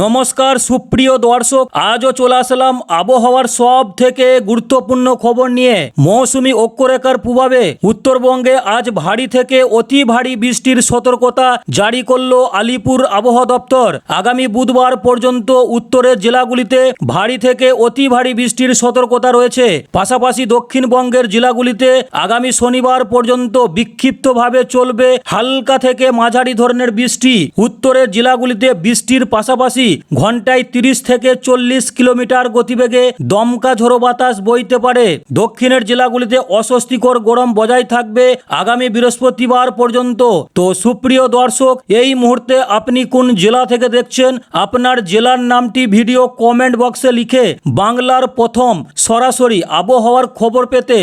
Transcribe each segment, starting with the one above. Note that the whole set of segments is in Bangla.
নমস্কার, সুপ্রিয় দর্শক, আজও চলে আসলাম আবহাওয়ার সব থেকে গুরুত্বপূর্ণ খবর নিয়ে। মৌসুমি অক্ষরেখার প্রভাবে উত্তরবঙ্গে আজ ভারী থেকে অতি ভারী বৃষ্টির সতর্কতা জারি করল আলিপুর আবহাওয়া দপ্তর। আগামী বুধবার পর্যন্ত উত্তরের জেলাগুলিতে ভারী থেকে অতি ভারী বৃষ্টির সতর্কতা রয়েছে। পাশাপাশি দক্ষিণবঙ্গের জেলাগুলিতে আগামী শনিবার পর্যন্ত বিক্ষিপ্তভাবে চলবে হালকা থেকে মাঝারি ধরনের বৃষ্টি। উত্তরের জেলাগুলিতে বৃষ্টির পাশাপাশি ঘন্টায় তিরিশ থেকে চল্লিশ কিলোমিটার গতিবেগে দমকা ঝোড়ো বাতাস বইতে পারে। দক্ষিণের জেলাগুলিতে অস্বস্তিকর গরম বজায় থাকবে আগামী বৃহস্পতিবার পর্যন্ত। তো সুপ্রিয় দর্শক, এই মুহূর্তে আপনি কোন জেলা থেকে দেখছেন? আপনার জেলার নামটি ভিডিও কমেন্ট বক্সে লিখে বাংলার প্রথম সরাসরি আবহাওয়ার খবর পেতে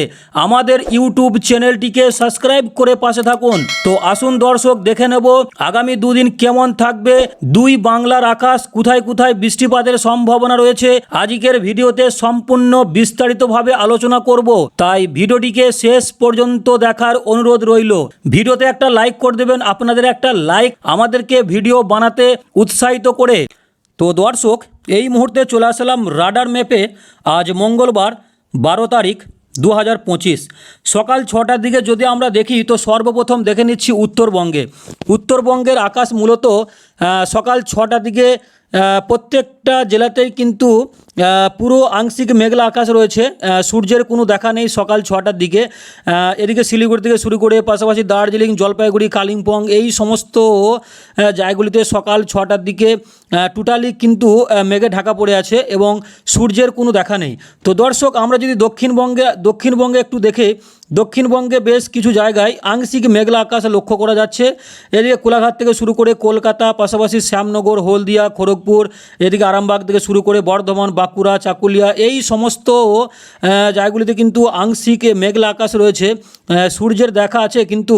আমাদের ইউটিউব চ্যানেলটিকে সাবস্ক্রাইব করে পাশে থাকুন। তো আসুন দর্শক, দেখে নেব আগামী দুদিন কেমন থাকবে। দুই বাংলার আকাশ কোথায় কোথায় বৃষ্টিপাতের সম্ভাবনা রয়েছে, আজকের ভিডিওতে সম্পূর্ণ বিস্তারিতভাবে আলোচনা করব। তাই ভিডিওটিকে শেষ পর্যন্ত দেখার অনুরোধ রইল। ভিডিওতে একটা লাইক করে দেবেন, আপনাদের একটা লাইক আমাদেরকে ভিডিও বানাতে উৎসাহিত করে। তো দর্শক, এই মুহূর্তে চলে আসলাম রাডার ম্যাপে। আজ মঙ্গলবার, বারো তারিখ দু হাজার পঁচিশ। সকাল ছটার দিকে যদি আমরা দেখি, তো সর্বপ্রথম দেখে নিচ্ছি উত্তরবঙ্গে। উত্তরবঙ্গের আকাশ মূলত সকাল ছটার দিকে প্রত্যেকটা জেলাতেই কিন্তু পুরো আংশিক মেঘলা আকাশ রয়েছে। সূর্যের কোনো দেখা নেই সকাল ছটার দিকে। এদিকে শিলিগুড়ি থেকে শুরু করে পাশাপাশি দার্জিলিং, জলপাইগুড়ি, কালিম্পং এই সমস্ত জায়গাগুলিতে সকাল ছটার দিকে টোটালি কিন্তু মেঘে ঢাকা পড়ে আছে এবং সূর্যের কোনো দেখা নেই। তো দর্শক, আমরা যদি দক্ষিণবঙ্গে দক্ষিণবঙ্গে একটু দেখে দক্ষিণবঙ্গে বেশ কিছু জায়গায় আংশিক মেঘলা আকাশ লক্ষ্য করা যাচ্ছে। এদিকে কোলাঘাট থেকে শুরু করে কলকাতা, পাশাপাশি শ্যামনগর, হলদিয়া, খড়গপুর, এদিকে আরামবাগ থেকে শুরু করে বর্ধমান, বাঁকুড়া, চাকুলিয়া এই সমস্ত জায়গাগুলিতে কিন্তু আংশিক মেঘলা আকাশ রয়েছে। সূর্যের দেখা আছে কিন্তু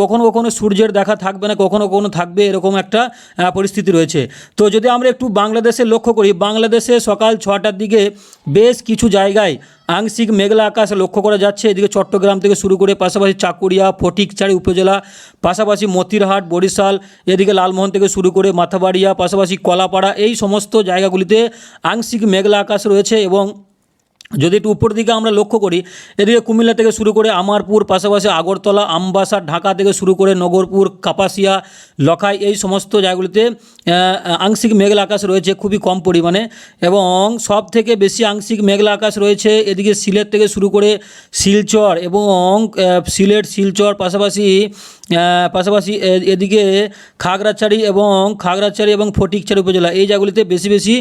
কখনো কখনো সূর্যের দেখা থাকবে না, কখনো কখনো থাকবে এরকম একটা পরিস্থিতি রয়েছে। তো যদি আমরা একটু বাংলাদেশে লক্ষ্য করি, বাংলাদেশে সকাল ছটার দিকে বেশ কিছু জায়গায় আংশিক মেঘলা আকাশ লক্ষ্য করা যাচ্ছে। এদিকে চট্টগ্রাম থেকে শুরু করে পাশাপাশি চাকুরিয়া, ফটিকছাড়ি উপজেলা, পাশাপাশি মতিরহাট, বরিশাল, এদিকে লালমোহন থেকে শুরু করে মাথাবাড়িয়া, পাশাপাশি কলাপাড়া, এই সমস্ত জায়গাগুলিতে আংশিক মেঘলা আকাশ রয়েছে এবং যদি একটু উপর দিকে আমরা লক্ষ্য করি, এদিকে কুমিল্লা থেকে শুরু করে আমারপুর, পাশাপাশি আগরতলা, আমবাসা, ঢাকা থেকে শুরু করে নগরপুর, কাপাসিয়া, লখাই এই সমস্ত জায়গাগুলিতে আংশিক মেঘলা আকাশ রয়েছে খুবই কম পরিমাণে এবং সব থেকে বেশি আংশিক মেঘলা আকাশ রয়েছে এদিকে সিলেট থেকে শুরু করে শিলচর এবং সিলেট, শিলচর, পাশাপাশি পাশাপাশি এদিকে খাগড়াছড়ি এবং খাগড়াছড়ি এবং ফটিকছড়ি উপজেলা, এই জায়গাগুলিতে বেশি বেশি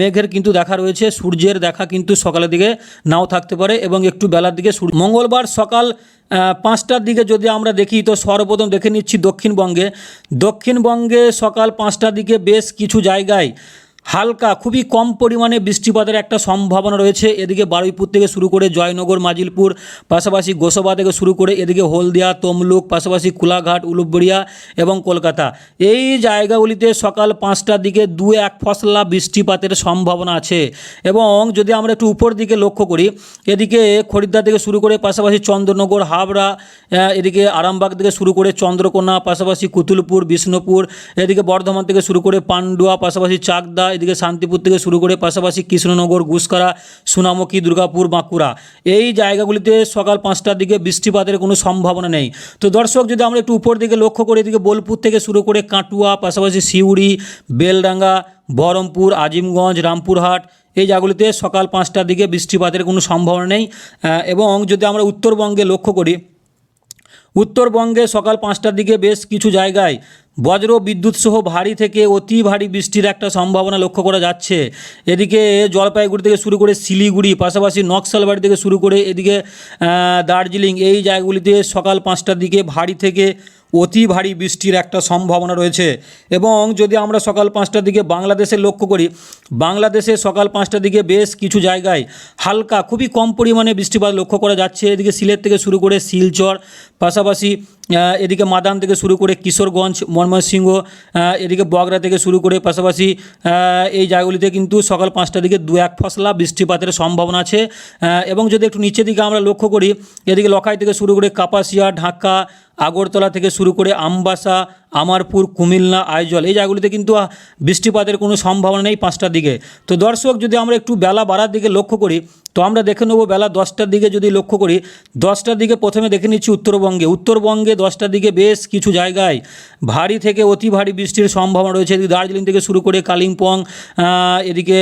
মেঘের কিন্তু দেখা রয়েছে, সূর্যের দেখা কিন্তু সকালের দিকে নাও থাকতে পারে এবং একটু বেলার দিকে মঙ্গলবার সকাল পাঁচটার দিকে যদি আমরা দেখি, তো সর্বপ্রথম দেখে নিচ্ছি দক্ষিণবঙ্গে। দক্ষিণবঙ্গে সকাল পাঁচটার দিকে বেশ কিছু জায়গায় হালকা, খুবই কম পরিমাণে বৃষ্টিপাতের একটা সম্ভাবনা রয়েছে। এদিকে বারুইপুর থেকে শুরু করে জয়নগর, মাজিলপুর, পাশাপাশি গোসবা থেকে শুরু করে এদিকে হলদিয়া, তমলুক, পাশাপাশি কুলাঘাট, উলুবড়িয়া এবং কলকাতা। এই জায়গাগুলিতে সকাল পাঁচটার দিকে দু এক ফসলা বৃষ্টিপাতের সম্ভাবনা আছে। এবং যদি আমরা একটু উপর দিকে লক্ষ্য করি, এদিকে খরিদ্দার থেকে শুরু করে পাশাপাশি চন্দ্রনগর, হাবড়া এদিকে আরামবাগ থেকে শুরু করে চন্দ্রকোনা, পাশাপাশি কুতুলপুর, বিষ্ণুপুর, এদিকে বর্ধমান থেকে শুরু করে পান্ডুয়া, পাশাপাশি চাকদা এদিকে শান্তিপুর থেকে শুরু করে পাশাপাশি কৃষ্ণনগর গুসকারা সোনামুখী, দুর্গাপুর, বাঁকুড়া। এই জায়গাগুলিতে সকাল পাঁচটার দিকে বৃষ্টিপাতের কোনো সম্ভাবনা নেই। তো দর্শক, যদি আমরা একটু উপর দিকে লক্ষ্য করি, এদিকে বোলপুর থেকে শুরু করে কাটুয়া, পাশাপাশি সিউড়ি, বেলডাঙ্গা, বহরমপুর, আজিমগঞ্জ, রামপুরহাট, এই জায়গাগুলিতে সকাল পাঁচটার দিকে বৃষ্টিপাতের কোনো সম্ভাবনা নেই। এবং যদি আমরা উত্তরবঙ্গে লক্ষ্য করি উত্তরবঙ্গে সকাল পাঁচটার দিকে বেশ কিছু জায়গায় বজ্র বিদ্যুৎ সহ ভারী থেকে অতি ভারী বৃষ্টির একটা সম্ভাবনা লক্ষ্য করা যাচ্ছে। এদিকে জলপাইগুড়ি থেকে শুরু করে শিলিগুড়ি, পাশাপাশি নকশালবাড়ি থেকে শুরু করে এদিকে দার্জিলিং এই জায়গাগুলিতে সকাল পাঁচটার দিকে ভারী থেকে অতি ভারী বৃষ্টির একটা সম্ভাবনা রয়েছে। এবং যদি আমরা সকাল পাঁচটার দিকে বাংলাদেশে লক্ষ্য করি, বাংলাদেশে সকাল পাঁচটার দিকে বেশ কিছু জায়গায় হালকা, খুবই কম পরিমাণে বৃষ্টিপাত লক্ষ্য করা যাচ্ছে। এদিকে সিলেট থেকে শুরু করে শিলচর, পাশাপাশি এদিকে মাদান থেকে শুরু করে কিশোরগঞ্জ, ময়মনসিংহ এদিকে বগরা থেকে শুরু করে পাশাপাশি এই জায়গাগুলিতে কিন্তু সকাল পাঁচটার দিকে দু এক ফসলা বৃষ্টিপাতের সম্ভাবনা আছে। এবং যদি একটু নিচের দিকে আমরা লক্ষ্য করি, এদিকে লখাই থেকে শুরু করে কাপাসিয়া, ঢাকা, আগরতলা থেকে শুরু করে আমবাসা আমারপুর কুমিল্লা, আইজল, এই জায়গাগুলিতে কিন্তু বৃষ্টিপাতের কোনো সম্ভাবনা নেই পাঁচটার দিকে। তো দর্শক, যদি আমরা একটু বেলা বাড়ার দিকে লক্ষ্য করি, তো আমরা দেখে নেব বেলা দশটার দিকে যদি লক্ষ্য করি, দশটার দিকে প্রথমে দেখে নিচ্ছি উত্তরবঙ্গে। উত্তরবঙ্গে দশটার দিকে বেশ কিছু জায়গায় ভারী থেকে অতি ভারী বৃষ্টির সম্ভাবনা রয়েছে। এদিকে দার্জিলিং থেকে শুরু করে কালিম্পং এদিকে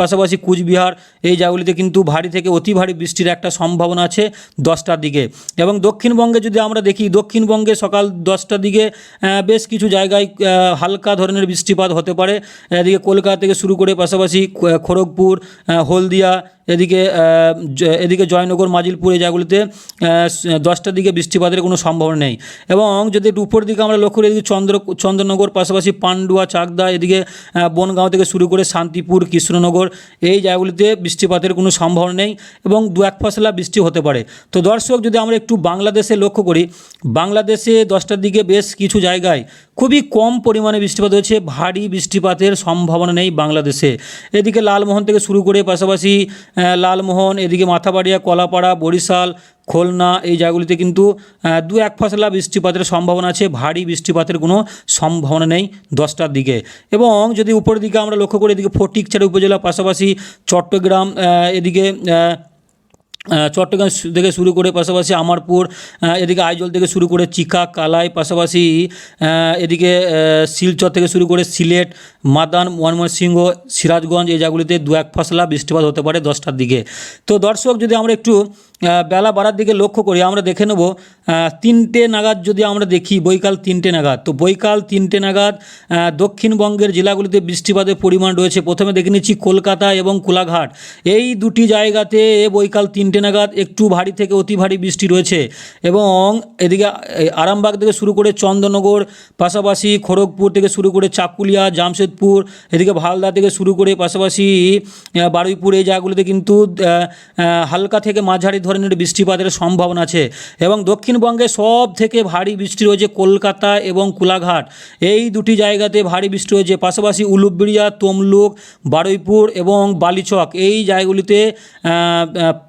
পাশাপাশি কুচবিহার, এই জায়গাগুলিতে কিন্তু ভারী থেকে অতি ভারী বৃষ্টির একটা সম্ভাবনা আছে দশটার দিকে। এবং দক্ষিণবঙ্গে যদি আমরা দেখি, দক্ষিণবঙ্গে সকাল দশটার দিকে বেশ কিছু জায়গায় হালকা ধরনের বৃষ্টিপাত হতে পারে। এদিকে কলকাতা থেকে শুরু করে পাশাপাশি খড়গপুর হলদিয়া এদিকে এদিকে জয়নগর, মাজিলপুর এই জায়গাগুলিতে দশটার দিকে বৃষ্টিপাতের কোনো সম্ভাবনা নেই। এবং যদি একটু উপর দিকে আমরা লক্ষ্য করি, এদিকে চন্দ্র, চন্দ্রনগর, পাশাপাশি পান্ডুয়া, চাকদা, এদিকে বনগাঁও থেকে শুরু করে শান্তিপুর, কৃষ্ণনগর, এই জায়গাগুলিতে বৃষ্টিপাতের কোনো সম্ভাবনা নেই এবং দু এক ফসলা বৃষ্টি হতে পারে। তো দর্শক, যদি আমরা একটু বাংলাদেশে লক্ষ্য করি, বাংলাদেশে দশটার দিকে বেশ কিছু জায়গায় খুবই কম পরিমাণে বৃষ্টিপাত হয়েছে, ভারী বৃষ্টিপাতের সম্ভাবনা নেই বাংলাদেশে। এদিকে লালমোহন থেকে শুরু করে পাশাপাশি লালমোহন, এদিকে মাথাবাড়িয়া, কলাপাড়া, বরিশাল, খুলনা এই জায়গাগুলিতে কিন্তু দু এক ফসলা বৃষ্টিপাতের সম্ভাবনা আছে, ভারী বৃষ্টিপাতের কোনো সম্ভাবনা নেই দশটার দিকে। এবং যদি উপরের দিকে আমরা লক্ষ্য করি, এদিকে ফটিকছড়ি উপজেলা পাশাপাশি চট্টগ্রাম এদিকে চট্টগ্রাম থেকে শুরু করে পাশাপাশি আমারপুর এদিকে আইজল থেকে শুরু করে চিকা, কালাই, পাশাপাশি এদিকে শিলচর থেকে শুরু করে সিলেট, মাদান, ময়মনসিংহ, সিরাজগঞ্জ এই জায়গাগুলিতে দু এক ফসলা বৃষ্টিপাত হতে পারে দশটার দিকে। তো দর্শক, যদি আমরা একটু বেলা বাড়ার দিকে লক্ষ্য করি, আমরা দেখে নেব তিনটে নাগাদ যদি আমরা দেখি, বৈকাল তিনটে নাগাদ। তো বৈকাল তিনটে নাগাদ দক্ষিণবঙ্গের জেলাগুলিতে বৃষ্টিপাতের পরিমাণ রয়েছে। প্রথমে দেখে নিচ্ছি কলকাতা এবং কোলাঘাট। এই দুটি জায়গাতে বৈকাল তিনটে নাগাদ একটু ভারী থেকে অতি ভারী বৃষ্টি রয়েছে এবং এদিকে আরামবাগ থেকে শুরু করে চন্দননগর পাশাপাশি খড়গপুর থেকে শুরু করে চাকুলিয়া, জামশেদপুর, এদিকে ভালদা থেকে শুরু করে পাশাপাশি বারুইপুর, এই জায়গাগুলিতে কিন্তু হালকা থেকে মাঝারি ধরনের বৃষ্টিপাতের সম্ভাবনা আছে এবং দক্ষিণবঙ্গে সব থেকে ভারী বৃষ্টি রয়েছে কলকাতা এবং কোলাঘাট। এই দুটি জায়গাতে ভারী বৃষ্টি রয়েছে, পাশাপাশি উলুবেড়িয়া, তমলুক, বারুইপুর এবং বালিচক। এই জায়গাগুলিতে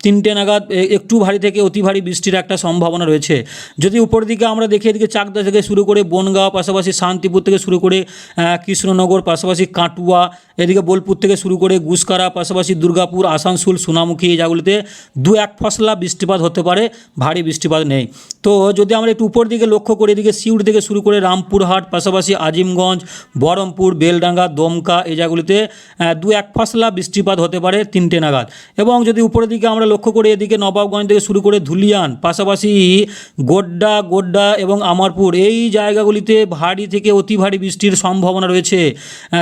তিনটে নাগাদ একটু ভারী থেকে অতি ভারী বৃষ্টির একটা সম্ভাবনা রয়েছে। যদি উপর দিকে আমরা দেখি, এদিকে চাকদা থেকে শুরু করে বনগাঁও, পাশাপাশি শান্তিপুর থেকে শুরু করে কৃষ্ণনগর, পাশাপাশি কাটুয়া, এদিকে বোলপুর থেকে শুরু করে গুসকারা, পাশাপাশি দুর্গাপুর, আসানসোল, সোনামুখী, এই জায়গাগুলিতে দু এক ফসলা বৃষ্টিপাত হতে পারে, ভারী বৃষ্টিপাত নেই। তো যদি আমরা একটু উপর দিকে লক্ষ্য করি, এদিকে সিউড়ি থেকে শুরু করে রামপুরহাট, পাশাপাশি আজিমগঞ্জ, বহরমপুর, বেলডাঙ্গা, দমকা এই জায়গাগুলিতে দু এক ফসলা বৃষ্টিপাত হতে পারে তিনটে নাগাদ। এবং যদি উপরের দিকে আমরা লক্ষ্য করি, এদিকে নবাবগঞ্জ থেকে শুরু করে ধুলিয়ান, পাশাপাশি গোড্ডা গোড্ডা এবং আমারপুর, এই জায়গাগুলিতে ভারী থেকে অতি ভারী বৃষ্টির সম্ভাবনা রয়েছে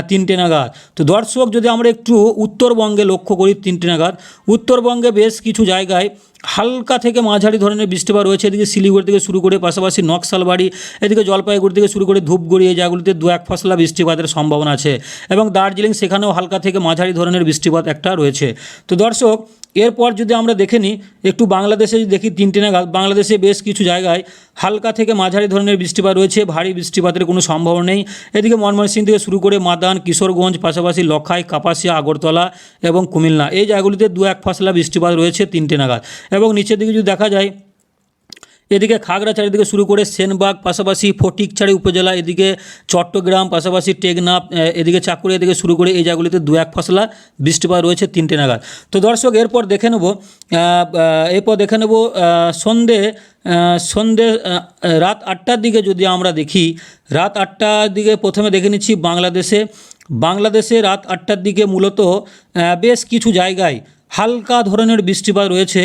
তিনটে নাগাদ। তো দর্শক, যদি আমরা একটু উত্তরবঙ্গে লক্ষ্য করি, তিনটে নাগাদ। উত্তরবঙ্গে বেশ কিছু জায়গায় হালকা থেকে মাঝারি ধরনের বৃষ্টিপাত রয়েছে, এদিকে শিলিগুড়ি থেকে শুরু করে পাশাপাশি নকশালবাড়ি, এদিকে জলপাইগুড়ি থেকে শুরু করে ধূপগুড়ি, এই জায়গাগুলিতে দু এক ফসলা বৃষ্টিপাতের সম্ভাবনা আছে। এবং দার্জিলিং সেখানেও হালকা থেকে মাঝারি ধরনের বৃষ্টিপাত একটা রয়েছে। তো দর্শক এরপর যদি আমরা দেখে নিই, একটু বাংলাদেশে দেখি তিনটে নাগাদ, বাংলাদেশে বেশ কিছু জায়গায় হালকা থেকে মাঝারি ধরনের বৃষ্টিপাত রয়েছে, ভারী বৃষ্টিপাতের কোনো সম্ভাবনা নেই। এদিকে ময়মনসিংহ থেকে শুরু করে মাদান, কিশোরগঞ্জ, পাশাপাশি লক্ষাই কাপাসিয়া, আগরতলা এবং কুমিল্লা, এই জায়গাগুলিতে দু এক ফসলা বৃষ্টিপাত রয়েছে তিনটে নাগাদ। এবং নিচের দিকে যদি দেখা যায় এদিকে খাগড়াছড়ি থেকে শুরু করে সেনবাগ, পাশাপাশি ফটিকছড়ি উপজেলা, এদিকে চট্টগ্রাম, পাশাপাশি টেকনাফ এদিকে চাকুরিয়া থেকে শুরু করে এই জায়গাগুলিতে দু এক ফসলা বৃষ্টিপাত রয়েছে, তিনটে নাগাদ। তো দর্শক, এরপর দেখে নেব এরপর দেখে নেব সন্ধে সন্ধে রাত আটটার দিকে যদি আমরা দেখি, রাত আটটার দিকে প্রথমে দেখে নিচ্ছি বাংলাদেশে। বাংলাদেশে রাত আটটার দিকে মূলত বেশ কিছু জায়গায় হালকা ধরনের বৃষ্টিপাত রয়েছে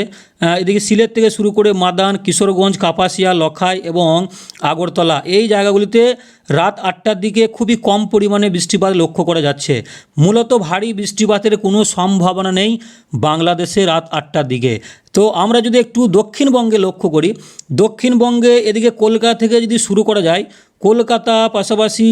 এদিকে সিলেট থেকে শুরু করে মাদান, কিশোরগঞ্জ, কাপাসিয়া, লখাই এবং আগরতলা। এই জায়গাগুলিতে রাত আটটার দিকে খুবই কম পরিমাণে বৃষ্টিপাত লক্ষ্য করা যাচ্ছে। মূলত ভারী বৃষ্টিপাতের কোনো সম্ভাবনা নেই বাংলাদেশে রাত আটটার দিকে। তো আমরা যদি একটু দক্ষিণবঙ্গে লক্ষ্য করি, দক্ষিণবঙ্গে এদিকে কলকাতা থেকে যদি শুরু করা যায়, কলকাতা পাশাপাশি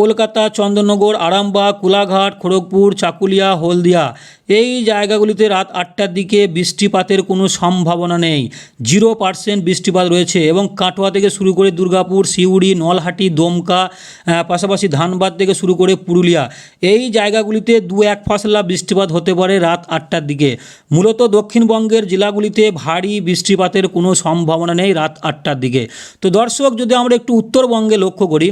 কলকাতা চন্দননগর আরামবাগ, কোলাঘাট, খড়গপুর, চাকুলিয়া, হলদিয়া এই জায়গাগুলিতে রাত আটটার দিকে বৃষ্টিপাতের কোনো সম্ভাবনা নেই। জিরো পার্সেন্ট বৃষ্টিপাত রয়েছে এবং কাটোয়া থেকে শুরু করে দুর্গাপুর, সিউড়ি, নলহাটি, দমকা পাশাপাশি ধানবাদ থেকে শুরু করে পুরুলিয়া, এই জায়গাগুলিতে দু এক ফাসলা বৃষ্টিপাত হতে পারে রাত আটটার দিকে। মূলত দক্ষিণবঙ্গের জেলাগুলিতে ভারী বৃষ্টিপাতের কোনো সম্ভাবনা নেই রাত আটটার দিকে। তো দর্শক, যদি আমরা একটু উত্তরবঙ্গে লক্ষ্য করি,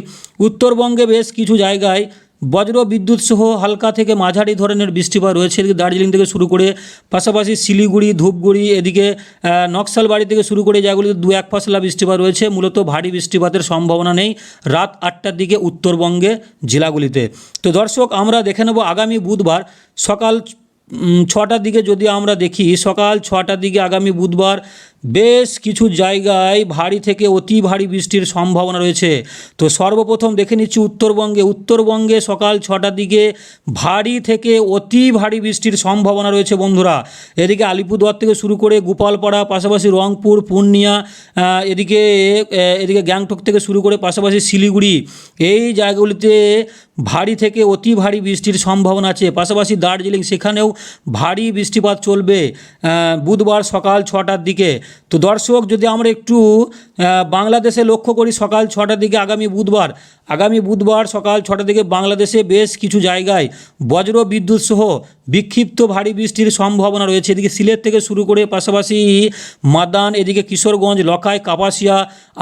উত্তরবঙ্গে বেশ কিছু জায়গায় বজ্র বিদ্যুৎ সহ হালকা থেকে মাঝারি ধরনের বৃষ্টিপাত রয়েছে। এদিকে দার্জিলিং থেকে শুরু করে পাশাপাশি শিলিগুড়ি ধূপগুড়ি এদিকে আহ, নকশালবাড়ি থেকে শুরু করে জায়গাগুলিতে দু এক ফসলা বৃষ্টিপাত রয়েছে মূলত ভারী বৃষ্টিপাতের সম্ভাবনা নেই রাত আটটার দিকে উত্তরবঙ্গে জেলাগুলিতে। তো দর্শক আমরা দেখে নেব আগামী বুধবার সকাল ছটার দিকে যদি আমরা দেখি সকাল ছটার দিকে আগামী বুধবার বেশ কিছু জায়গায় ভারী থেকে অতি ভারী বৃষ্টির সম্ভাবনা রয়েছে। তো সর্বপ্রথম দেখে নিচ্ছি উত্তরবঙ্গে। উত্তরবঙ্গে সকাল ছটার দিকে ভারী থেকে অতি ভারী বৃষ্টির সম্ভাবনা রয়েছে বন্ধুরা। এদিকে আলিপুরদুয়ার থেকে শুরু করে গোপালপাড়া, পাশাপাশি রংপুর, পূর্ণিয়া এদিকে এদিকে গ্যাংটক থেকে শুরু করে পাশাপাশি শিলিগুড়ি। এই জায়গাগুলিতে ভারী থেকে অতি ভারী বৃষ্টির সম্ভাবনা আছে। পাশাপাশি দার্জিলিং, সেখানেও ভারী বৃষ্টিপাত চলবে বুধবার সকাল ছটার দিকে। তো দর্শক, যদি আমরা একটু বাংলাদেশে লক্ষ্য করি, সকাল ছটার দিকে আগামী বুধবার আগামী বুধবার সকাল ছটার দিকে বাংলাদেশে বেশ কিছু জায়গায় বজ্র বিদ্যুৎ সহ বিক্ষিপ্ত ভারী বৃষ্টির সম্ভাবনা রয়েছে। এদিকে সিলেট থেকে শুরু করে পাশাপাশি মাদান, এদিকে কিশোরগঞ্জ, লখাই, কাপাসিয়া,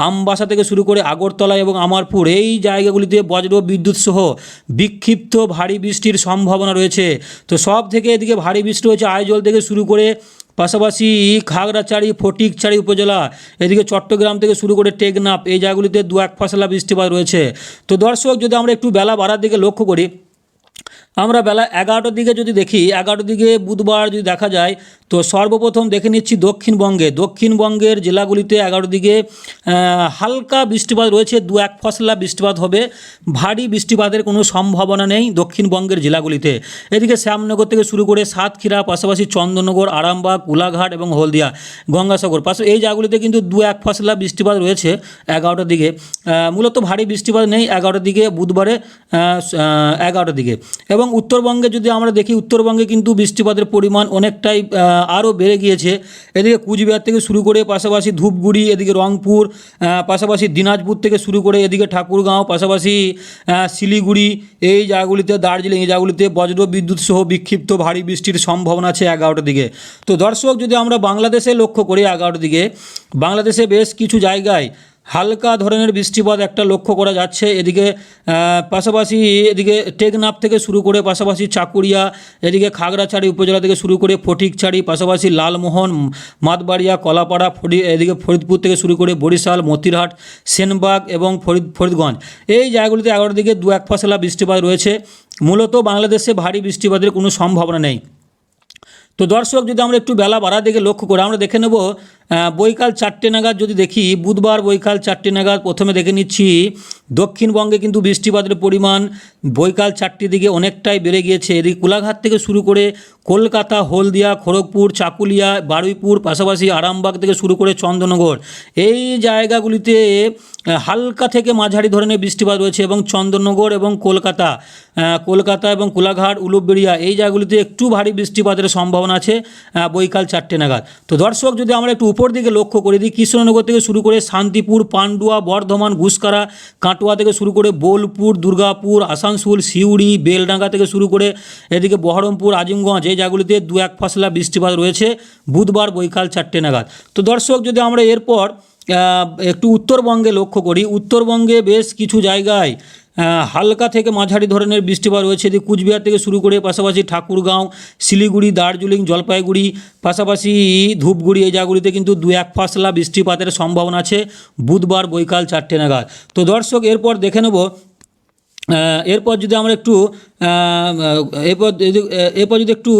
আমবাসা থেকে শুরু করে আগরতলা এবং আমারপুর, এই জায়গাগুলিতে বজ্র বিদ্যুৎ সহ বিক্ষিপ্ত ভারী বৃষ্টির সম্ভাবনা রয়েছে। তো সব থেকে এদিকে ভারী বৃষ্টি হয়েছে আইজল থেকে শুরু করে পাশাপাশি খাগড়াছাড়ি, ফটিকছাড়ি উপজেলা, এদিকে চট্টগ্রাম থেকে শুরু করে টেকনাপ এই জায়গাগুলিতে দু এক ফসলা বৃষ্টিপাত রয়েছে। তো দর্শক, যদি আমরা একটু বেলা বাড়ার দিকে লক্ষ্য করি আমরা বেলা এগারোটার দিকে যদি দেখি, এগারোটার দিকে বুধবার যদি দেখা যায়, তো সর্বপ্রথম দেখে নিচ্ছি দক্ষিণবঙ্গে। দক্ষিণবঙ্গের জেলাগুলিতে এগারোটার দিকে হালকা বৃষ্টিপাত রয়েছে, দু এক ফসলা বৃষ্টিপাত হবে। ভারী বৃষ্টিপাতের কোনো সম্ভাবনা নেই দক্ষিণবঙ্গের জেলাগুলিতে। এদিকে শ্যামনগর থেকে শুরু করে সাতক্ষীরা, পাশাপাশি চন্দননগর, আরামবাগ কোলাঘাট এবং হলদিয়া, গঙ্গাসাগর। পাশে এই জায়গাগুলিতে কিন্তু দু এক ফসলা বৃষ্টিপাত রয়েছে এগারোটার দিকে। মূলত ভারী বৃষ্টিপাত নেই এগারোটার দিকে, বুধবারে এগারোটার দিকে। এবং উত্তরবঙ্গে যদি আমরা দেখি, উত্তরবঙ্গে কিন্তু বৃষ্টিপাতের পরিমাণ অনেকটাই আরও বেড়ে গিয়েছে। এদিকে কুচবিহার থেকে শুরু করে পাশাপাশি ধূপগুড়ি, এদিকে রংপুর পাশাপাশি দিনাজপুর থেকে শুরু করে এদিকে ঠাকুরগাঁও, পাশাপাশি শিলিগুড়ি, এই জায়গাগুলিতে, দার্জিলিং, এই জায়গাগুলিতে বজ্র বিদ্যুৎ সহ বিক্ষিপ্ত ভারী বৃষ্টির সম্ভাবনা আছে এগারোটার দিকে। তো দর্শক, যদি আমরা বাংলাদেশে লক্ষ্য করি এগারোটার দিকে, বাংলাদেশে বেশ কিছু জায়গায় হালকা ধরনের বৃষ্টিপাত একটা লক্ষ্য করা যাচ্ছে। এদিকে পাশাপাশি এদিকে টেকনাফ থেকে শুরু করে পাশাপাশি চাকুরিয়া, এদিকে খাগড়াছড়ি উপজেলা থেকে শুরু করে ফটিকছড়ি, পাশাপাশি লালমোহন, মাতবাড়িয়া, কলাপাড়া ফরি এদিকে ফরিদপুর থেকে শুরু করে বরিশাল, মতিরহাট, সেনবাগ এবং ফরিদ, ফরিদগঞ্জ। এই জায়গাগুলিতে এগারোর দিকে দু এক ফসলা বৃষ্টিপাত রয়েছে। মূলত বাংলাদেশে ভারী বৃষ্টিপাতের কোনো সম্ভাবনা নেই। তো দর্শক, যদি আমরা একটু বেলা বাড়া দিকে লক্ষ্য করি, আমরা দেখে নেব বৈকাল চারটে নাগাদ যদি দেখি, বুধবার বৈকাল চারটে নাগাদ প্রথমে দেখে নিচ্ছি, দক্ষিণবঙ্গে কিন্তু বৃষ্টিপাতের পরিমাণ বৈকাল চারটির দিকে অনেকটাই বেড়ে গিয়েছে। এদিকে কোলাঘাট থেকে শুরু করে কলকাতা, হলদিয়া, খড়গপুর, চাকুলিয়া, বারুইপুর, পাশাপাশি আরামবাগ থেকে শুরু করে চন্দননগর। এই জায়গাগুলিতে হালকা থেকে মাঝারি ধরনের বৃষ্টিপাত রয়েছে এবং চন্দননগর এবং কলকাতা কলকাতা এবং কোলাঘাট, উলুবেড়িয়া এই জায়গাগুলিতে একটু ভারী বৃষ্টিপাতের সম্ভাবনা আছে বৈকাল চারটে নাগাদ। তো দর্শক, যদি আমরা একটু উপর দিকে লক্ষ্য করে দিই, কৃষ্ণনগর থেকে শুরু করে শান্তিপুর, পান্ডুয়া, বর্ধমান গুসকারা কাটোয়া থেকে শুরু করে বোলপুর, দুর্গাপুর, আসানসোল, সিউড়ি, বেলডাঙ্গা থেকে শুরু করে এদিকে বহরমপুর, আজিমগঞ্জ, এই জায়গাগুলিতে দু এক ফসলা বৃষ্টিপাত রয়েছে, বুধবার বৈকাল চারটে নাগাদ। তো দর্শক, যদি আমরা এরপর একটু উত্তরবঙ্গে লক্ষ্য করি, উত্তরবঙ্গে বেশ কিছু জায়গায় হালকা থেকে মাঝারি ধরনের বৃষ্টিপাত রয়েছে। এদিকে কুচবিহার থেকে শুরু করে পাশাপাশি ঠাকুরগাঁও, শিলিগুড়ি, দার্জিলিং, জলপাইগুড়ি, পাশাপাশি ধূপগুড়ি, এই জায়গাগুলিতে কিন্তু দু এক ফাসলা বৃষ্টিপাতের সম্ভাবনা আছে বুধবার বৈকাল চারটে নাগাদ। তো দর্শক, এরপর দেখে নেব এরপর যদি আমরা একটু এরপর এরপর যদি একটু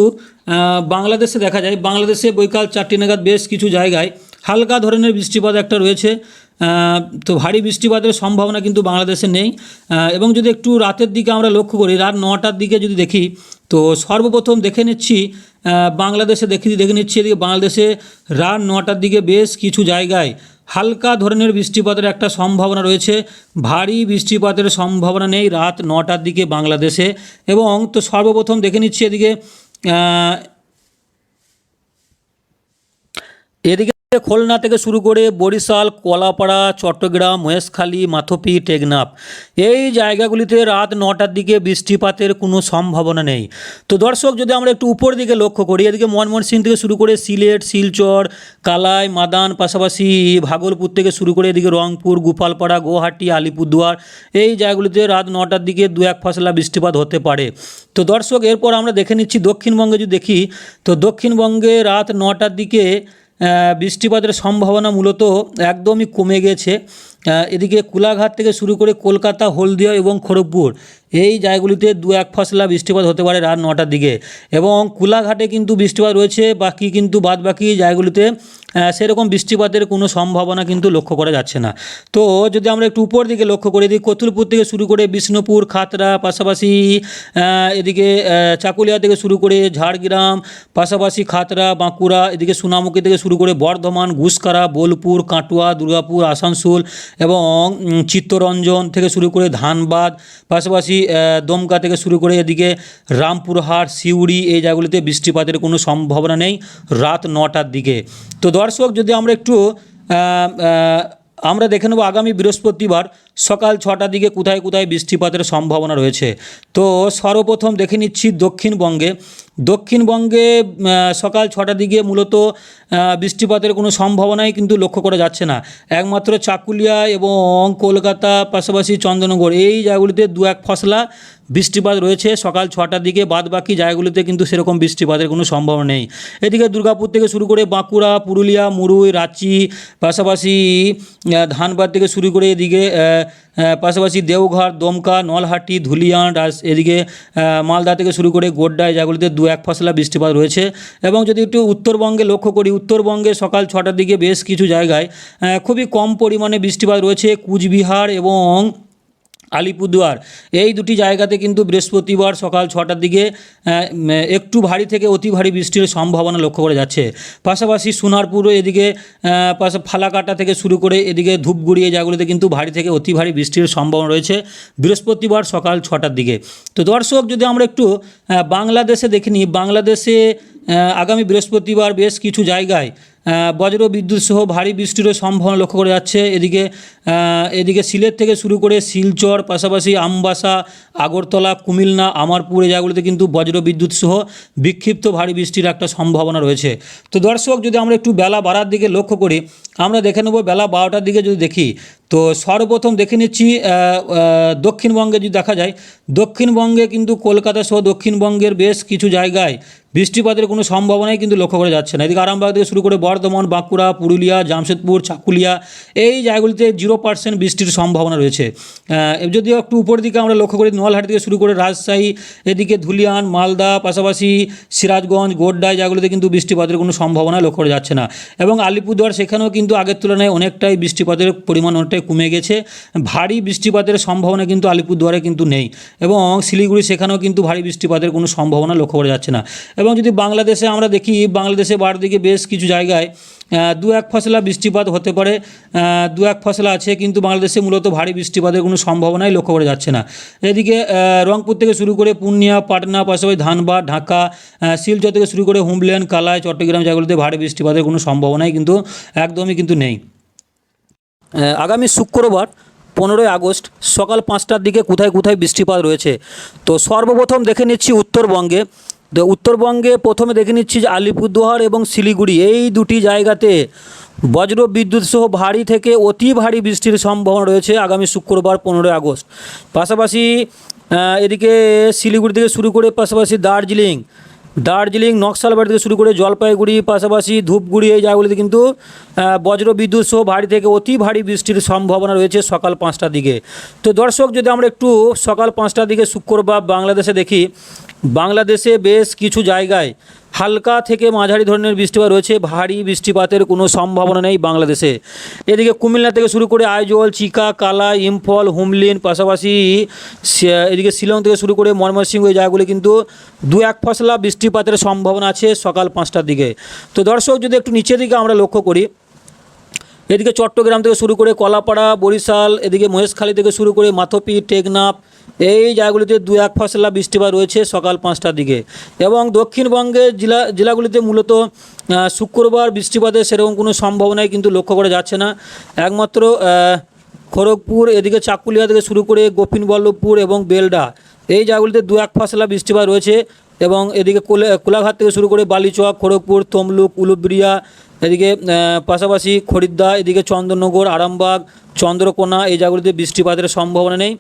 বাংলাদেশে দেখা যায়, বাংলাদেশে বৈকাল চারটি নাগাদ বেশ কিছু জায়গায় হালকা ধরনের বৃষ্টিপাত একটা রয়েছে। তো ভারী বৃষ্টিপাতের সম্ভাবনা কিন্তু বাংলাদেশে নেই। এবং যদি একটু রাতের দিকে আমরা লক্ষ্য করি, রাত নটার দিকে যদি দেখি, তো সর্বপ্রথম দেখে নিচ্ছি বাংলাদেশে দেখি দেখে নিচ্ছি এদিকে বাংলাদেশে রাত নটার দিকে বেশ কিছু জায়গায় হালকা ধরনের বৃষ্টিপাতের একটা সম্ভাবনা রয়েছে। ভারী বৃষ্টিপাতের সম্ভাবনা নেই রাত নটার দিকে বাংলাদেশে। এবং তো সর্বপ্রথম দেখে নিচ্ছি এদিকে এদিকে খুলনা থেকে শুরু করে বরিশাল, কলাপাড়া, চট্টগ্রাম, মহেশখালী, মাথপি, টেকনাফ। এই জায়গাগুলিতে রাত নটার দিকে বৃষ্টিপাতের কোনো সম্ভাবনা নেই। তো দর্শক, যদি আমরা একটু উপর দিকে লক্ষ্য করি, এদিকে ময়মনসিংহ থেকে শুরু করে সিলেট, শিলচর, কালাই, মাদান, পাশাপাশি ভাগলপুর থেকে শুরু করে এদিকে রংপুর, গোপালপাড়া, গুয়াহাটি, আলিপুরদুয়ার, এই জায়গাগুলিতে রাত নটার দিকে দু এক ফসলা বৃষ্টিপাত হতে পারে। তো দর্শক, এরপর আমরা দেখে নিচ্ছি দক্ষিণবঙ্গে যদি দেখি, তো দক্ষিণবঙ্গে রাত নটার দিকে বৃষ্টিপাতের সম্ভাবনা মূলত একদমই কমে গেছে। এদিকে কোলাঘাট থেকে শুরু করে কলকাতা, হলদিয়া এবং খড়গপুর, এই জায়গাগুলিতে দু এক ফসলা বৃষ্টিপাত হতে পারে রাত নটার দিকে। এবং কোলাঘাটে কিন্তু বৃষ্টিপাত রয়েছে, বাকি কিন্তু বাদ বাকি জায়গাগুলিতে সেরকম বৃষ্টিপাতের কোনো সম্ভাবনা কিন্তু লক্ষ্য করা যাচ্ছে না। তো যদি আমরা একটু উপর দিকে লক্ষ্য করি এদিকে কতুলপুর থেকে শুরু করে বিষ্ণুপুর, খাতড়া, পাশাপাশি এদিকে চাকুলিয়া থেকে শুরু করে ঝাড়গ্রাম, পাশাপাশি খাতড়া, বাঁকুড়া, এদিকে সোনামুখী থেকে শুরু করে বর্ধমান ঘুষকারা বোলপুর, কাটুয়া, দুর্গাপুর, আসানসোল এবং চিত্তরঞ্জন থেকে শুরু করে ধানবাদ, পাশাপাশি দমকা থেকে শুরু করে এদিকে রামপুরহাট, সিউড়ি, এই জায়গাগুলিতে বৃষ্টিপাতের কোনো সম্ভাবনা নেই রাত নটার দিকে। তো দর্শক, যদি আমরা একটু আমরা দেখে নেব আগামী বৃহস্পতিবার সকাল ছটার দিকে কোথায় কোথায় বৃষ্টিপাতের সম্ভাবনা রয়েছে। তো সর্বপ্রথম দেখে নিচ্ছি দক্ষিণবঙ্গে। দক্ষিণবঙ্গে সকাল ছটার দিকে মূলত বৃষ্টিপাতের কোনো সম্ভাবনাই কিন্তু লক্ষ্য করা যাচ্ছে না। একমাত্র চাকুলিয়া এবং কলকাতা, পাশাপাশি চন্দননগর এই জায়গাগুলিতে দু এক ফসলা বৃষ্টিপাত রয়েছে, সকাল ছটার দিকে বাদ বাকি জায়গাগুলিতে কিন্তু সেরকম বৃষ্টিপাতের কোনো সম্ভাবনা নেই। এদিকে দুর্গাপুর থেকে শুরু করে বাঁকুড়া, পুরুলিয়া, মুরুই, রাঁচি, পাশাপাশি ধানবাদ থেকে শুরু করে এদিকে পাশাপাশি দেওঘর, দমকা, নলহাটি, ধুলিয়ান এদিকে মালদা থেকে শুরু করে গোড্ডা জায়গাগুলিতে দু এক ফসলা বৃষ্টিপাত রয়েছে। এবং যদি একটু উত্তরবঙ্গে লক্ষ্য করি, উত্তরবঙ্গে সকাল ছটার দিকে বেশ কিছু জায়গায় খুবই কম পরিমাণে বৃষ্টিপাত রয়েছে। কুচবিহার এবং আলিপুরদুয়ার। এই দুটি জায়গাতে কিন্তু বৃহস্পতিবার সকাল ছটার দিকে একটু ভারী থেকে অতি ভারী বৃষ্টির সম্ভাবনা লক্ষ্য করা যাচ্ছে। পাশাপাশি সোনারপুর এদিকে পাশা ফালাকাটা থেকে শুরু করে এদিকে ধূপগুড়ি এই জায়গাগুলিতে কিন্তু ভারী থেকে অতি ভারী বৃষ্টির সম্ভাবনা রয়েছে বৃহস্পতিবার সকাল ছটার দিকে। তো দর্শক, যদি আমরা একটু বাংলাদেশে দেখে নিই, বাংলাদেশে আগামী বৃহস্পতিবার বেশ কিছু জায়গায় বজ্র বিদ্যুৎ সহ ভারী বৃষ্টিরও সম্ভাবনা লক্ষ্য করা যাচ্ছে। এদিকে এদিকে সিলেট থেকে শুরু করে শিলচর, পাশাপাশি আমবাসা, আগরতলা, কুমিল্লা, আমারপুর এই জায়গাগুলিতে কিন্তু বজ্র বিদ্যুৎ সহ বিক্ষিপ্ত ভারী বৃষ্টির একটা সম্ভাবনা রয়েছে। তো দর্শক, যদি আমরা একটু বেলা বাড়ার দিকে লক্ষ্য করি, আমরা দেখে নেব বেলা বারোটার দিকে যদি দেখি, তো সর্বপ্রথম দেখে নিচ্ছি দক্ষিণবঙ্গে যদি দেখা যায় দক্ষিণবঙ্গে কিন্তু কলকাতা সহ দক্ষিণবঙ্গের বেশ কিছু জায়গায় বৃষ্টিপাতের কোনো সম্ভাবনাই কিন্তু লক্ষ্য করা যাচ্ছে না। এদিকে আরামবাগ থেকে শুরু করে বর্ধমান বাঁকুড়া পুরুলিয়া জামশেদপুর চাকুলিয়া এই জায়গাগুলিতে জিরো পার্সেন্ট বৃষ্টির সম্ভাবনা রয়েছে। আহ, যদি একটু উপর দিকে আমরা লক্ষ্য করি নোয়ালহাটি থেকে শুরু করে রাজশাহী এদিকে ধুলিয়ান মালদা পাশাপাশি সিরাজগঞ্জ গোড্ডা জায়গাগুলিতে কিন্তু বৃষ্টিপাতের কোনো সম্ভাবনা লক্ষ্য করা যাচ্ছে না। এবং আলিপুরদুয়ার সেখানেও কিন্তু আগের তুলনায় অনেকটাই বৃষ্টিপাতের পরিমাণ অনেকটাই কমে গেছে। ভারী বৃষ্টিপাতের সম্ভাবনা কিন্তু আলিপুরদুয়ারে কিন্তু নেই। এবং শিলিগুড়ি সেখানেও কিন্তু ভারী বৃষ্টিপাতের কোনো সম্ভাবনা লক্ষ্য করা যাচ্ছে না। এবং যদি বাংলাদেশে আমরা দেখি, বাংলাদেশে বার দিকে বেশ কিছু জায়গায় দু এক ফসলা বৃষ্টিপাত হতে পারে দু এক ফসলা আছে, কিন্তু বাংলাদেশে মূলত ভারী বৃষ্টিপাতের কোনো সম্ভাবনাই লক্ষ্য করা যাচ্ছে না। এদিকে রংপুর থেকে শুরু করে পূর্ণিয়া পাটনা, পাশাপাশি ধানবাদ, ঢাকা শিলচর থেকে শুরু করে হুমলেন, কালাই, চট্টগ্রাম জায়গাগুলোতে ভারী বৃষ্টিপাতের কোনো সম্ভাবনাই কিন্তু একদমই কিন্তু নেই। আগামী শুক্রবার পনেরোই আগস্ট সকাল পাঁচটার দিকে কোথায় কোথায় বৃষ্টিপাত রয়েছে? তো সর্বপ্রথম দেখে নিচ্ছি উত্তরবঙ্গে। তো উত্তরবঙ্গে প্রথমে দেখে নিচ্ছি যে আলিপুরদুয়ার এবং শিলিগুড়ি, এই দুটি জায়গাতে বজ্র বিদ্যুৎ সহ ভারী থেকে অতি ভারী বৃষ্টির সম্ভাবনা রয়েছে আগামী শুক্রবার পনেরোই আগস্ট। পাশাপাশি এদিকে শিলিগুড়ি থেকে শুরু করে পাশাপাশি দার্জিলিং দার্জিলিং, নকশালবাড়ি থেকে শুরু করে জলপাইগুড়ি, পাশাপাশি ধূপগুড়ি, এই জায়গাগুলিতে কিন্তু বজ্র বিদ্যুৎ সহ ভারী থেকে অতি ভারী বৃষ্টির সম্ভাবনা রয়েছে সকাল পাঁচটার দিকে। তো দর্শক, যদি আমরা একটু সকাল পাঁচটার দিকে শুক্রবার বাংলাদেশে দেখি, বাংলাদেশে বেশ কিছু জায়গায় হালকা থেকে মাঝারি ধরনের বৃষ্টিপাত রয়েছে, ভারী বৃষ্টিপাতের কোনো সম্ভাবনা নেই বাংলাদেশে। এদিকে কুমিল্লা থেকে শুরু করে আইজল, চিকা, কালা, ইম্ফল, হুমলিন, পাশাপাশি এদিকে শিলং থেকে শুরু করে ময়মনসিংহ, এই জায়গাগুলি কিন্তু দু এক ফসলা বৃষ্টিপাতের সম্ভাবনা আছে সকাল পাঁচটার দিকে। তো দর্শক, যদি একটু নিচের দিকে আমরা লক্ষ্য করি, এদিকে চট্টগ্রাম থেকে শুরু করে কলাপাড়া, বরিশাল, এদিকে মহেশখালী থেকে শুরু করে মাথপি, টেকনাফ এই জায়গাগুলিতে দু এক ফসলা বৃষ্টিপাত রয়েছে সকাল পাঁচটার দিকে। এবং দক্ষিণবঙ্গের জেলা, জেলাগুলিতে মূলত শুক্রবার বৃষ্টিপাতের সেরকম কোনো সম্ভাবনাই কিন্তু লক্ষ্য করা যাচ্ছে না। একমাত্র খড়গপুর, এদিকে চাকুলিয়া থেকে শুরু করে গোপিনবল্লভপুর এবং বেলডা। এই জায়গাগুলিতে দু এক ফসলা বৃষ্টিপাত রয়েছে। এবং এদিকে কোলে- কোলাঘাট থেকে শুরু করে বালিচক, খড়গপুর, তমলুক, উলুবেড়িয়া, এদিকে পাশাপাশি খরিদ্দা এদিকে চন্দননগর, আরামবাগ, চন্দ্রকোনা, এই জায়গাগুলিতে বৃষ্টিপাতের সম্ভাবনা নেই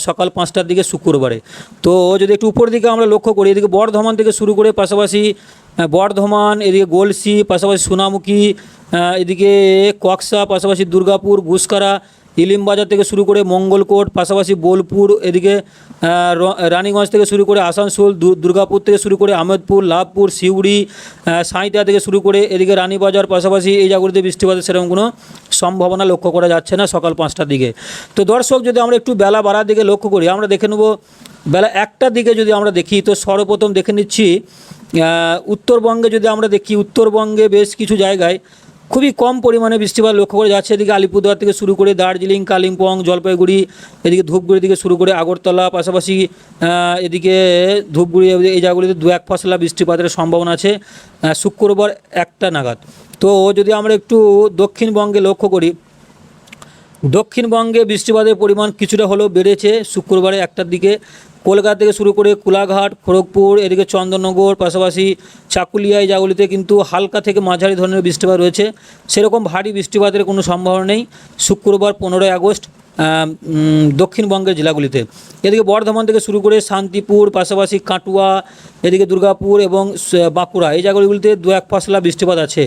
সকাল পাঁচটার দিকে শুক্রবারে। তো যদি একটু উপর দিকে আমরা লক্ষ্য করি, এদিকে বর্ধমান থেকে শুরু করে পাশাপাশি বর্ধমান, এদিকে গোলসি, পাশাপাশি সোনামুখী এদিকে কক্সা, পাশাপাশি দুর্গাপুর ঘুসকারা ইলিমবাজার থেকে শুরু করে মঙ্গলকোট, পাশাপাশি বোলপুর, এদিকে রানীগঞ্জ থেকে শুরু করে আসানসোল দুর্গাপুর থেকে শুরু করে আহমেদপুর, লাভপুর সিউড়ি সাঁইটা থেকে শুরু করে এদিকে রানীবাজার পাশাপাশি এই জায়গাগুলিতে বৃষ্টিপাতের সেরকম কোনো সম্ভাবনা লক্ষ্য করা যাচ্ছে না সকাল পাঁচটার দিকে। তো দর্শক, যদি আমরা একটু বেলা বাড়ার দিকে লক্ষ্য করি, আমরা দেখে নেব বেলা একটার দিকে যদি আমরা দেখি, তো সর্বপ্রথম দেখে নিচ্ছি উত্তরবঙ্গে যদি আমরা দেখি, উত্তরবঙ্গে বেশ কিছু জায়গায় খুবই কম পরিমাণে বৃষ্টিপাত লক্ষ্য করে যাচ্ছে। এদিকে আলিপুরদুয়ার থেকে শুরু করে দার্জিলিং, কালিম্পং, জলপাইগুড়ি, এদিকে ধূপগুড়ি থেকে শুরু করে আগরতলা, পাশাপাশি এদিকে ধূপগুড়ি এই জায়গাগুলিতে দু এক ফসলা বৃষ্টিপাতের সম্ভাবনা আছে শুক্রবার একটা নাগাদ। তো যদি আমরা একটু দক্ষিণবঙ্গে লক্ষ্য করি দক্ষিণবঙ্গে বৃষ্টিপাতের পরিমাণ কিছুটা হলেও বেড়েছে। শুক্রবারে একটার দিকে কলকাতা থেকে শুরু করে কোলাঘাট, খড়গপুর, এদিকে চন্দননগর, পাশাপাশি চাকুলিয়া, এই জায়গাগুলিতে কিন্তু হালকা থেকে মাঝারি ধরনের বৃষ্টিপাত রয়েছে। সেরকম ভারী বৃষ্টিপাতের কোনো সম্ভাবনা নেই। শুক্রবার পনেরোই আগস্ট দক্ষিণবঙ্গের জেলাগুলিতে। এদিকে বর্ধমান থেকে শুরু করে শান্তিপুর, পাশাপাশি কাটুয়া, এদিকে দুর্গাপুর এবং বাঁকুড়া। এই জায়গাগুলিতে দু এক ফসলা বৃষ্টিপাত আছে।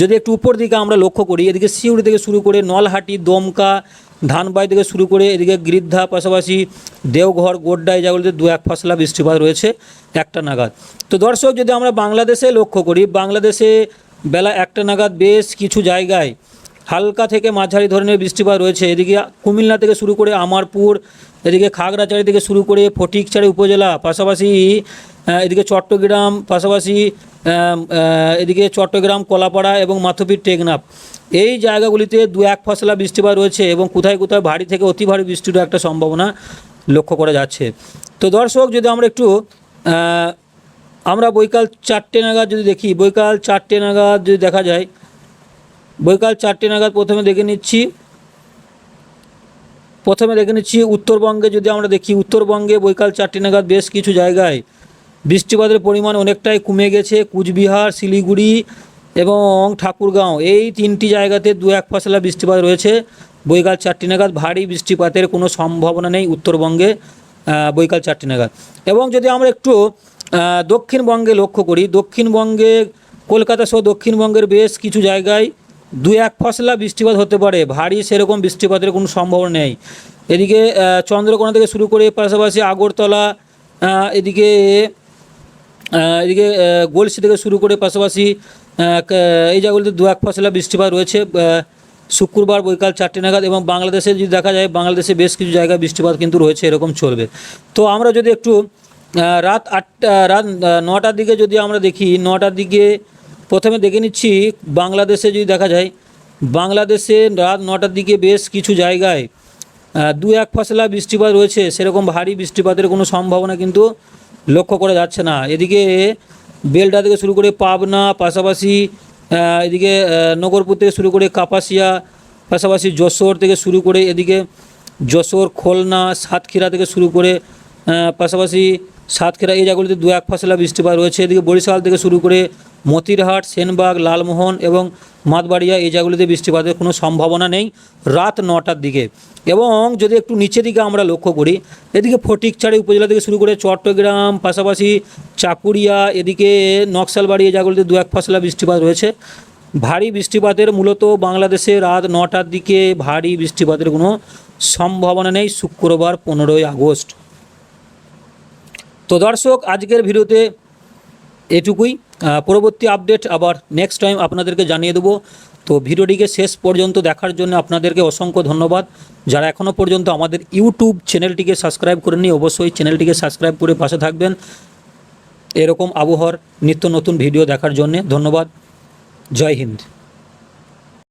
যদি একটু উপর দিকে আমরা লক্ষ্য করি, এদিকে সিউড়ি থেকে শুরু করে নলহাটি, দমকা, ধানবাই থেকে শুরু করে এদিকে গৃদ্ধা পাশাপাশি দেওঘর, গোড্ডা এই জায়গাগুলিতে দু এক ফসলা বৃষ্টিপাত রয়েছে, একটা নাগাদ। তো দর্শক, যদি আমরা বাংলাদেশে লক্ষ্য করি, বাংলাদেশে বেলা একটা নাগাদ বেশ কিছু জায়গায় হালকা থেকে মাঝারি ধরনের বৃষ্টিপাত রয়েছে। এদিকে কুমিল্লা থেকে শুরু করে আমারপুর, এদিকে খাগড়াছড়ি থেকে শুরু করে ফটিকছড়ি উপজেলা, পাশাপাশি এদিকে চট্টগ্রাম, পাশাপাশি এদিকে চট্টগ্রাম, কলাপাড়া এবং মাথুপির টেকনাফ। এই জায়গাগুলিতে দু এক ফসলা বৃষ্টিপাত রয়েছে এবং কোথায় কোথায় ভারী থেকে অতি ভারী বৃষ্টিরও একটা সম্ভাবনা লক্ষ্য করা যাচ্ছে। তো দর্শক, যদি আমরা একটু আমরা বৈকাল চারটে নাগাদ যদি দেখি, বৈকাল চারটে নাগাদ যদি দেখা যায় বৈকাল চারটে নাগাদ প্রথমে দেখে নিচ্ছি। প্রথমে দেখে নিচ্ছি উত্তরবঙ্গে যদি আমরা দেখি, উত্তরবঙ্গে বৈকাল চারটে নাগাদ বেশ কিছু জায়গায় বৃষ্টিপাতের পরিমাণ অনেকটাই কমে গেছে। কুচবিহার, শিলিগুড়ি এবং ঠাকুরগাঁও, এই তিনটি জায়গাতে দু এক ফসলা বৃষ্টিপাত রয়েছে। বৈকাল চারটি নাগাদ ভারী বৃষ্টিপাতের কোনো সম্ভাবনা নেই উত্তরবঙ্গে বৈকাল চারটি নাগাদ। এবং যদি আমরা একটু দক্ষিণবঙ্গে লক্ষ্য করি, দক্ষিণবঙ্গে, কলকাতা সহ দক্ষিণবঙ্গের বেশ কিছু জায়গায় দু এক ফসলা বৃষ্টিপাত হতে পারে, ভারী সেরকম বৃষ্টিপাতের কোনো সম্ভাবনা নেই। এদিকে চন্দ্রকোনা থেকে শুরু করে পাশাপাশি আগরতলা এদিকে এদিকে গলসি থেকে শুরু করে পাশাপাশি এই জায়গাগুলিতে দু এক ফসলা বৃষ্টিপাত রয়েছে শুক্রবার বৈকাল চারটে নাগাদ এবং বাংলাদেশে যদি দেখা যায়, বাংলাদেশে বেশ কিছু জায়গায় বৃষ্টিপাত কিন্তু রয়েছে, এরকম চলবে। তো আমরা যদি একটু রাত আটটা, রাত নটার দিকে যদি আমরা দেখি, নটার দিকে প্রথমে দেখে নিচ্ছি বাংলাদেশে যদি দেখা যায়, বাংলাদেশে রাত নটার দিকে বেশ কিছু জায়গায় দু এক ফসলা বৃষ্টিপাত রয়েছে, সেরকম ভারী বৃষ্টিপাতের কোনো সম্ভাবনা কিন্তু লক্ষ্য করা যাচ্ছে না। এদিকে বেলডা থেকে শুরু করে পাবনা, পাশাপাশি এদিকে নগরপুর থেকে শুরু করে কাপাসিয়া, পাশাপাশি যশোর থেকে শুরু করে এদিকে যশোর, খুলনা, সাতক্ষীরা থেকে শুরু করে পাশাপাশি সাতক্ষীরা, এই জায়গাগুলিতে দু এক ফসলা বৃষ্টিপাত রয়েছে। এদিকে বরিশাল থেকে শুরু করে মতিরহাট, সেনবাগ, লালমোহন এবং মাতবাড়িয়া এই জায়গাগুলিতে বৃষ্টিপাতের কোনো সম্ভাবনা নেই রাত নটার দিকে। এবং যদি একটু নিচের দিকে আমরা লক্ষ্য করি, এদিকে ফটিকছড়ি উপজেলা থেকে শুরু করে চট্টগ্রাম, পাশাপাশি চাকুরিয়া, এদিকে নকশালবাড়ি এই জায়গাগুলিতে দু এক ফসলা বৃষ্টিপাত রয়েছে। ভারী বৃষ্টিপাতের মূলত বাংলাদেশে রাত নটার দিকে ভারী বৃষ্টিপাতের কোনো সম্ভাবনা নেই শুক্রবার পনেরোই আগস্ট। তো দর্শক, আজকের ভিডিওতে এটুকুই। পরবর্তী আপডেট আবার নেক্সট টাইম আপনাদেরকে জানিয়ে দেবো। তো ভিডিওটিকে শেষ পর্যন্ত দেখার জন্য আপনাদেরকে অসংখ্য ধন্যবাদ। যারা এখনও পর্যন্ত আমাদের ইউটিউব চ্যানেলটিকে সাবস্ক্রাইব করেননি, অবশ্যই চ্যানেলটিকে সাবস্ক্রাইব করে পাশে থাকবেন। এরকম আবহাওয়ার নিত্য নতুন ভিডিও দেখার জন্য ধন্যবাদ। জয় হিন্দ।